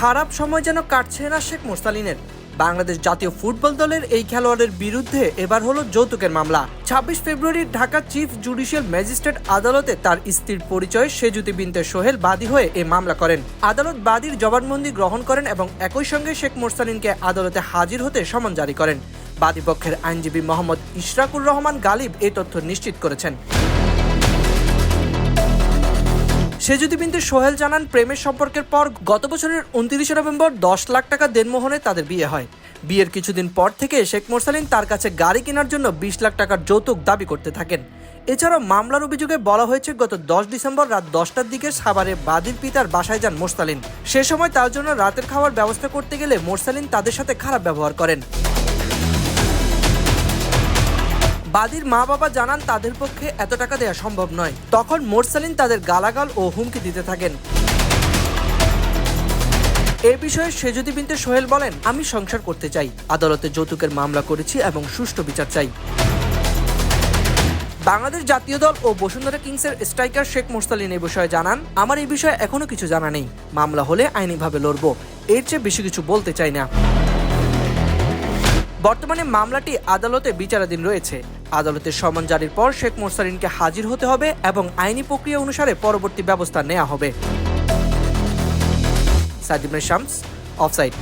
খারাপ সময় যেন কাটছে না শেখ মোরসালিনের। বাংলাদেশ জাতীয় ফুটবল দলের এই খেলোয়াড়ের বিরুদ্ধে এবার হলো যৌতুকের মামলা। ছাব্বিশ ফেব্রুয়ারি ঢাকা চিফ জুডিশিয়াল ম্যাজিস্ট্রেট আদালতে তার স্ত্রীর পরিচয়ে সেজুতি বিনতে সোহেল বাদী হয়ে এই মামলা করেন। আদালত বাদীর জবানবন্দি গ্রহণ করেন এবং একই সঙ্গে শেখ মোরসালিনকে আদালতে হাজির হতে সমন জারি করেন। বাদীপক্ষের আইনজীবী মোহাম্মদ ইশরাকুর রহমান গালিব এই তথ্য নিশ্চিত করেছেন। সেজুদি বিনতে সোহেল জানান, প্রেমের সম্পর্কের পর গত বছরের উনত্রিশে নভেম্বর দশ লাখ টাকা দেনমোহনে তাদের বিয়ে হয়। বিয়ের কিছুদিন পর থেকে শেখ মোরসালিন তার কাছে গাড়ি কেনার জন্য বিশ লাখ টাকার যৌতুক দাবি করতে থাকেন। এছাড়াও মামলার অভিযোগে বলা হয়েছে, গত দশ ডিসেম্বর রাত দশটার দিকে সাভারে বাদির পিতার বাসায় যান মোরসালিন। সে সময় তার জন্য রাতের খাওয়ার ব্যবস্থা করতে গেলে মোরসালিন তাদের সাথে খারাপ ব্যবহার করেন। বাদীর মা বাবা জানান তাদের পক্ষে এত টাকা দেওয়া সম্ভব নয়। তখন মোরসালিন তাদের গালাগাল ও হুমকি দিতে থাকেন। এ বিষয়ে সেজুদি বিনতে সোহেল বলেন, আমি সংসার করতে চাই। আদালতে যৌতুকের মামলা করেছি এবং সুষ্ঠু বিচার চাই। বাংলাদেশ জাতীয় দল ও বসুন্ধরা কিংসের স্ট্রাইকার শেখ মোরসালিন এ বিষয়ে জানান, আমার এই বিষয়ে এখনও কিছু জানা নেই। মামলা হলে আইনিভাবে লড়ব। এর চেয়ে বেশি কিছু বলতে চাই না। বর্তমানে মামলাটি আদালতে বিচারাধীন রয়েছে। আদালতের সমন জারির পর শেখ মোরসালিনকে হাজির হতে হবে এবং আইনি প্রক্রিয়া অনুসারে পরবর্তী ব্যবস্থা নেওয়া হবে। সাদিমের শামস, অফসাইড।